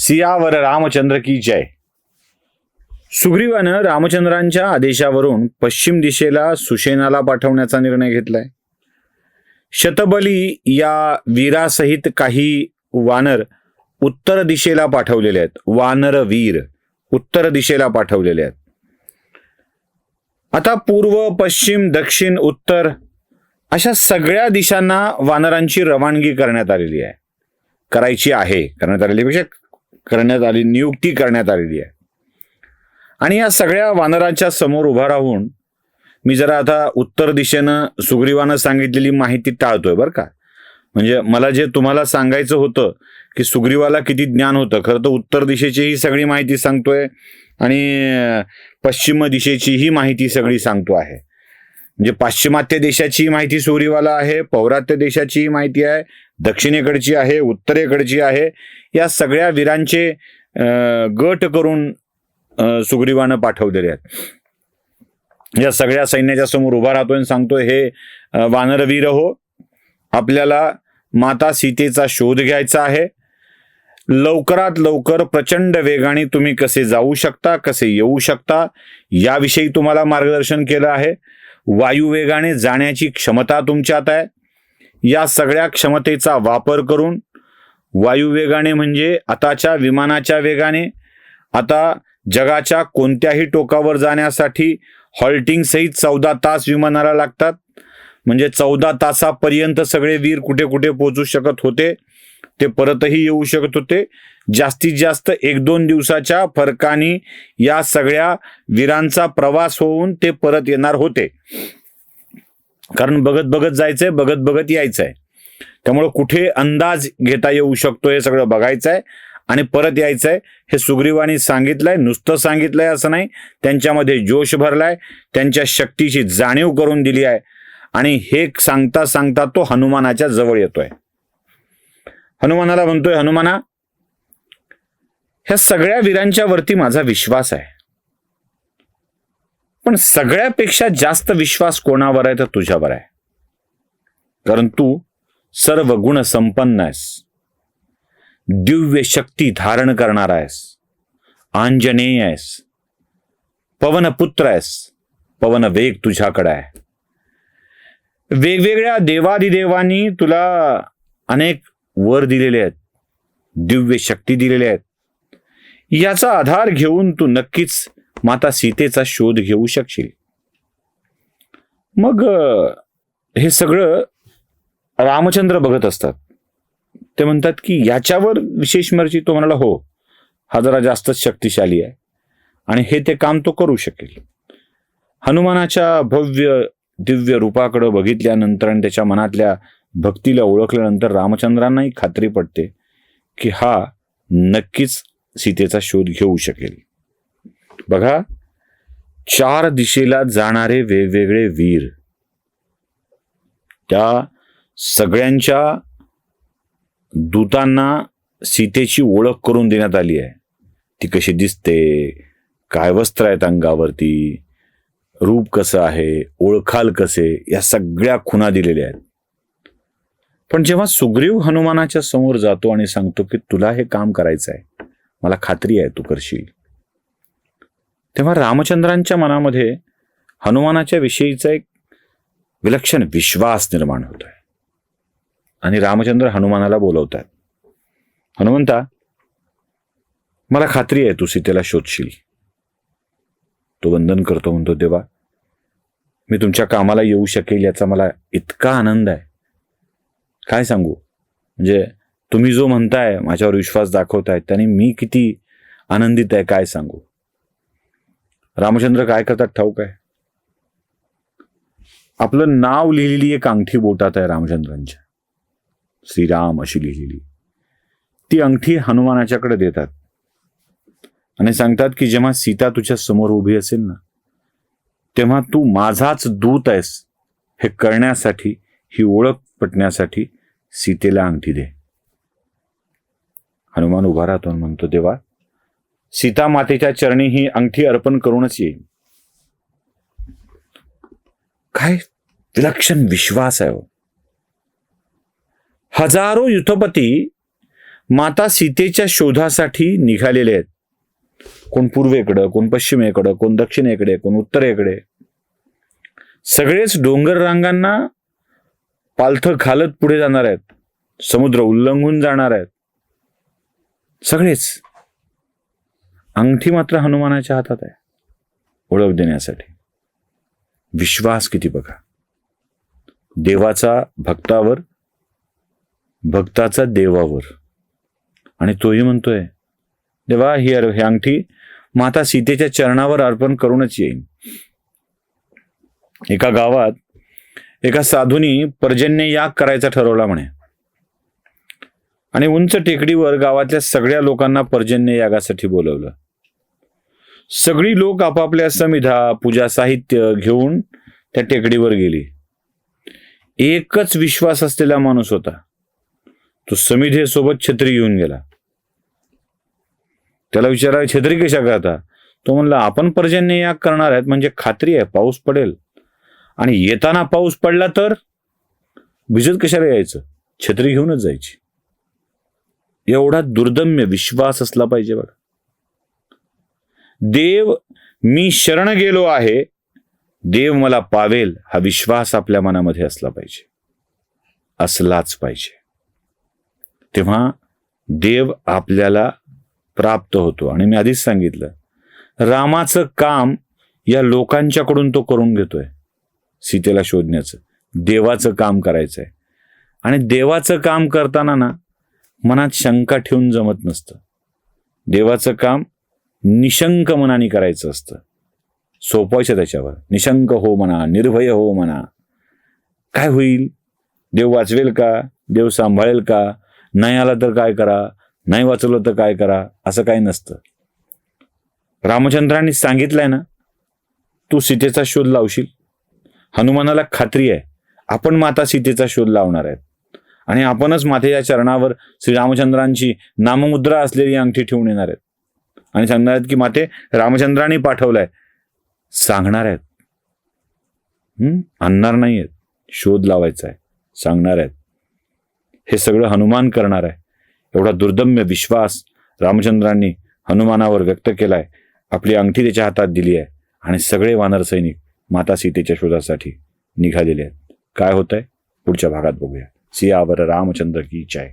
सियावर रामचंद्र की जय. सुग्रीवानं रामचंद्रांच्या आदेशावरून पश्चिम दिशेला सुशेनाला पाठवण्याचा निर्णय घेतलाय. शतबली या वीरासहित काही वानर उत्तर दिशेला पाठवलेले आहेत. वानर वीर उत्तर दिशेला पाठवलेले आहेत. आता पूर्व पश्चिम दक्षिण उत्तर अशा सगळ्या दिशांना वानरांची रवानगी करण्यात आलेली आहे. करायची आहे करण्यात आलेली पेक्षा करण्यात आली नियुक्ती करण्यात आलेली आहे. आणि या सगळ्या वानरांच्या समोर उभा राहून मी जरा आता उत्तर दिशेनं सुग्रीवानं सांगितलेली माहिती टाळतोय बरं का. म्हणजे मला जे तुम्हाला सांगायचं होतं की सुग्रीवाला किती ज्ञान होतं खरं तर उत्तर दिशेची ही सगळी माहिती सांगतोय आणि पश्चिम दिशेची ही माहिती सगळी सांगतो आहे. म्हणजे पाश्चिमात्य देशाची माहिती सुग्रीवाला आहे पौरात्य देशाची माहिती आहे दक्षिणेकडची आहे उत्तरेकडची आहे. या सगळ्या वीरांचे गट करून सुग्रीवानं पाठवलेले आहेत. या सगळ्या सैन्याच्या समोर उभा राहतोय आणि सांगतोय हे वानरवीर हो आपल्याला माता सीतेचा शोध घ्यायचा आहे. लवकरात लवकर प्रचंड वेगाने तुम्ही कसे जाऊ शकता कसे येऊ शकता याविषयी तुम्हाला मार्गदर्शन केलं आहे. वायुवेगाने जाण्याची क्षमता तुमच्यात आहे. या सगळ्या क्षमतेचा वापर करून वायुवेगाने म्हणजे आताच्या विमानाच्या वेगाने आता जगाच्या कोणत्याही टोकावर जाण्यासाठी हॉल्टिंगसहित चौदा तास विमानाला लागतात. म्हणजे चौदा तासापर्यंत सगळे वीर कुठे कुठे पोहोचू शकत होते ते परतही येऊ शकत होते. जास्तीत जास्त एक दोन दिवसाच्या फरकाने या सगळ्या वीरांचा प्रवास होऊन ते परत येणार होते. कारण बघत बघत जायचंय बघत बघत यायचं आहे त्यामुळं कुठे अंदाज घेता येऊ शकतो हे सगळं बघायचं आहे आणि परत यायचंय. हे सुग्रीवानी सांगितलंय नुसतं सांगितलंय असं नाही त्यांच्यामध्ये जोश भरलाय त्यांच्या शक्तीची जाणीव करून दिली आहे. आणि हे सांगता सांगता तो हनुमानाच्या जवळ येतोय. हनुमानाला म्हणतोय हनुमाना ह्या सगळ्या वीरांच्या वरती माझा विश्वास आहे. पण सगळ्यापेक्षा जास्त विश्वास कोणावर आहे तर तुझ्यावर आहे. कारण तू सर्व गुण संपन्न आहेस. दिव्य शक्ती धारण करणार आहेस. आंजनेय आहेस. पवनपुत्र आहेस. पवन वेग तुझ्याकडे आहे. वेगवेगळ्या देवादिदेवांनी तुला अनेक वर दिलेले आहेत. दिव्य शक्ती दिलेल्या आहेत. याचा आधार घेऊन तू नक्कीच माता सीतेचा शोध घेऊ शकशील. मग हे सगळं रामचंद्र बघत असतात. ते म्हणतात की याच्यावर विशेष मर्जी तो म्हणाला हो हा जरा जास्तच शक्तिशाली आहे. आणि हे ते काम तो करू शकेल. हनुमानाच्या भव्य दिव्य रूपाकडे बघितल्यानंतर आणि त्याच्या मनातल्या भक्तीला ओळखल्यानंतर रामचंद्रांनाही खात्री पडते की हा नक्कीच सीतेचा शोध घेऊ शकेल. बघा चार दिशेला जाणारे वेगवेगळे वीर. त्या सगळ्यांच्या दूतांना सीतेची ओळख करून देण्यात आली आहे. ती कशी दिसते? काय वस्त्र आहेत अंगावरती? रूप कसं आहे? ओळखाल कसे? या सगळ्या खुणा दिलेल्या आहेत. पण जेव्हा सुग्रीव हनुमानाच्या समोर जातो आणि सांगतो की तुला हे काम करायचं आहे मला खात्री आहे तू करशील. तेव्हा रामचंद्रांच्या मनामध्ये हनुमानाच्या विषयीचा एक विलक्षण विश्वास निर्माण होतोय. आणि रामचंद्र हनुमानाला बोलवतात. हनुमंता मला खात्री आहे तू सीतेला शोधशील. तो वंदन करतो म्हणतो देवा मी तुमच्या कामाला येऊ शकेल याचा मला इतका आनंद आहे. काय सांगू? म्हणजे तुम्ही जो म्हणताय माझ्यावर विश्वास दाखवताय त्याने मी किती आनंदित आहे काय सांगू? रामचंद्र काय करतात? ठाऊक आहे. आपलं नाव लिहिलेली एक अंगठी बोटात आहे रामचंद्रांच्या. श्रीराम अशी लिहिलेली. ती अंगठी हनुमानाच्याकडे देतात. आणि सांगतात की जेव्हा सीता तुझ्या समोर उभी असेल ना तेव्हा तू माझाच दूत आहेस. हे करण्यासाठी ही ओळख पटण्यासाठी सीतेला अंगठी दे. हनुमान उभा राहतो आणि म्हणतो देवा सीतामातेच्या चरणी ही अंगठी अर्पण करूनच येईल काय विलक्षण विश्वास आहे हो. हजारो युथपती माता सीतेच्या शोधासाठी निघालेले आहेत. कोण पूर्वेकडं कोण पश्चिमेकडं कोण दक्षिणेकडे कोण उत्तरेकडे. सगळेच डोंगर रांगांना पालथं घालत पुढे जाणार आहेत. समुद्र उल्लंघून जाणार आहेत. सगळेच. अंगठी मात्र हनुमानाच्या हातात आहे. ओळख देण्यासाठी. विश्वास किती बघा. देवाचा भक्तावर भक्ताचा देवावर. आणि तोही म्हणतोय देवा ही अर- ही अंगठी माता सीतेच्या चरणावर अर्पण करूनच येईन. एका गावात एका साधूनी पर्जन्य याग करायचा ठरवला म्हणे. आणि उंच टेकडीवर गावातल्या सगळ्या लोकांना पर्जन्य यागासाठी बोलवलं. सगळी लोक आपापल्या समिधा पूजा साहित्य घेऊन त्या टेकडीवर गेली. एकच विश्वास असलेला माणूस होता. तो समिधेसोबत छत्री घेऊन गेला. त्याला विचारा छत्री कशा करता? तो म्हणला आपण पर्जन्य याग करणार आहेत म्हणजे खात्री आहे पाऊस पडेल. आणि येताना पाऊस पडला तर भिजत कशाला यायचं? छत्री घेऊनच जायची. एवढा दुर्दम्य विश्वास असला पाहिजे बघा. देव मी शरण गेलो आहे. देव मला पावेल हा विश्वास आपल्या मनामध्ये असला पाहिजे. असलाच पाहिजे. तेव्हा देव आपल्याला प्राप्त होतो. आणि मी आधीच सांगितलं रामाचं काम या लोकांच्याकडून तो करून घेतोय सीतेला शोधण्याचं. देवाचं काम करायचंय. आणि देवाचं काम करताना ना मनात शंका ठेवून जमत नसतं. देवाचं काम निशंक मनाने करायचं असतं. सोपवायचं त्याच्यावर. निशंक हो म्हणा निर्भय हो म्हणा काय होईल? देव वाचवेल का? देव सांभाळेल का? नाही आला तर काय करा? नाही वाचवलं तर काय करा? असं काही नसतं. रामचंद्रांनी सांगितलंय ना तू सीतेचा शोध लावशील. हनुमानाला खात्री आहे. आपण माता सीतेचा शोध लावणार आहेत. आणि आपणच मातेच्या चरणावर श्री रामचंद्रांची नाममुद्रा असलेली अंगठी ठेवून येणार आहेत. आणि सांगणार आहेत की माते रामचंद्रांनी पाठवलाय. सांगणार आहेत. आणणार नाही आहेत शोध लावायचा आहे सांगणार आहेत. हे सगळं हनुमान करणार आहे. एवढा दुर्दम्य विश्वास रामचंद्रांनी हनुमानावर व्यक्त केलाय. आपली अंगठी त्याच्या हातात दिली आहे. आणि सगळे वानर सैनिक माता सीतेच्या शोधासाठी निघालेले आहेत. काय होत आहे पुढच्या भागात बघूया. सियावर रामचंद्र की जय.